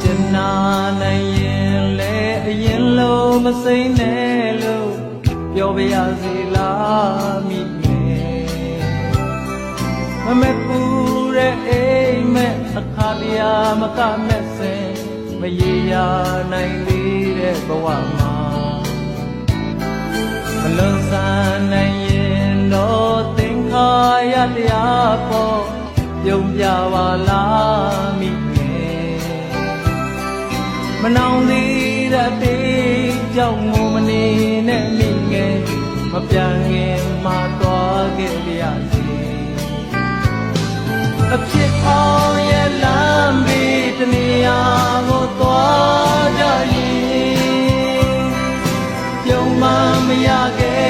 ကျင်နာနိုင်ရင်လေအရင်လိုမစိမ့်နဲ့လို့ပြောပြရစီလားမိမယ်မမပူတဲ့အိမ်မဲ့အခါတရားမကမဲ့စင်မရေရာနိုင်သေးတဲ့ဘဝမှာမလွန်ဆန်နိုင်ရင်တော့သင်္ခါရတရားပေါ်ပြုံးပြပါလားမိငယ် မနောင်သေးတတ်သေးကြောက်ငုံမနေနဲ့မိငယ်မပြန်ငယ်မှာသွားခဲ့ရစီအဖြစ်အောင်ရဲ့လမ်းပြီးတနေရာကိုသွားကြရင်ပြုံးမမရခဲ့